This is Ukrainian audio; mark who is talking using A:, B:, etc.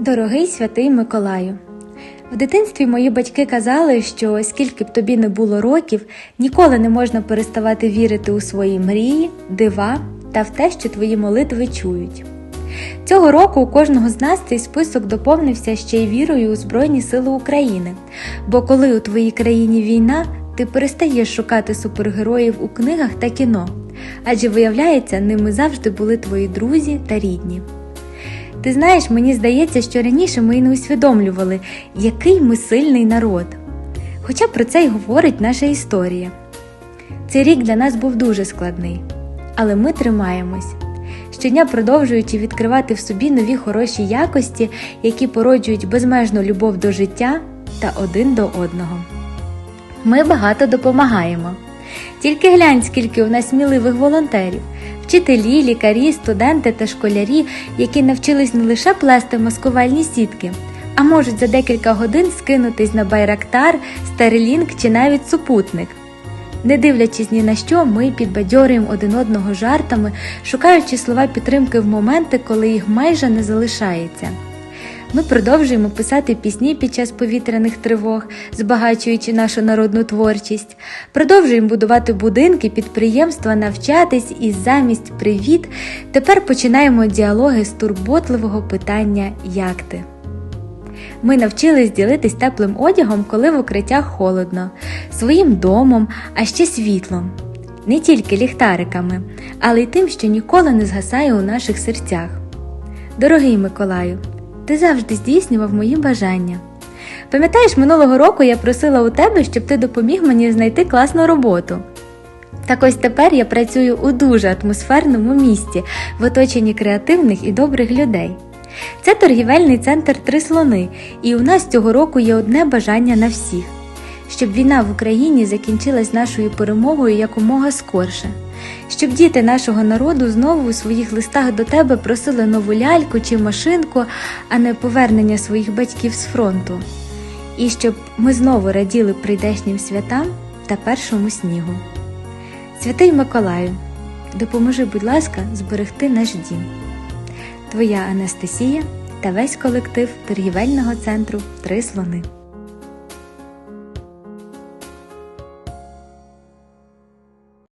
A: Дорогий святий Миколаю, в дитинстві мої батьки казали, що скільки б тобі не було років, ніколи не можна переставати вірити у свої мрії, дива та в те, що твої молитви чують. Цього року у кожного з нас цей список доповнився ще й вірою у Збройні Сили України. Бо коли у твоїй країні війна, ти перестаєш шукати супергероїв у книгах та кіно, адже виявляється, ними завжди були твої друзі та рідні. Ти знаєш, мені здається, що раніше ми й не усвідомлювали, який ми сильний народ. Хоча про це й говорить наша історія. Цей рік для нас був дуже складний, але ми тримаємось, щодня продовжуючи відкривати в собі нові хороші якості, які породжують безмежну любов до життя та один до одного. Ми багато допомагаємо. Тільки глянь, скільки у нас сміливих волонтерів, вчителі, лікарі, студенти та школярі, які навчились не лише плести маскувальні сітки, а можуть за декілька годин скинутись на байрактар, старлінг чи навіть супутник. Не дивлячись ні на що, ми підбадьорюємо один одного жартами, шукаючи слова підтримки в моменти, коли їх майже не залишається. Ми продовжуємо писати пісні під час повітряних тривог, збагачуючи нашу народну творчість, продовжуємо будувати будинки, підприємства, навчатись і замість привіт тепер починаємо діалоги з турботливого питання Як ти? Ми навчились ділитись теплим одягом, коли в укриттях холодно, своїм домом, а ще світлом. Не тільки ліхтариками, але й тим, що ніколи не згасає у наших серцях. Дорогий Миколаю, ти завжди здійснював мої бажання. Пам'ятаєш, минулого року я просила у тебе, щоб ти допоміг мені знайти класну роботу. Так ось тепер я працюю у дуже атмосферному місті, в оточенні креативних і добрих людей. Це торгівельний центр Три слони, і у нас цього року є одне бажання на всіх: щоб війна в Україні закінчилась нашою перемогою якомога скорше, щоб діти нашого народу знову у своїх листах до тебе просили нову ляльку чи машинку, а не повернення своїх батьків з фронту, і щоб ми знову раділи прийдешнім святам та першому снігу. Святий Миколаю, допоможи, будь ласка, зберегти наш дім. Твоя Анастасія та весь колектив торгівельного центру Три слони.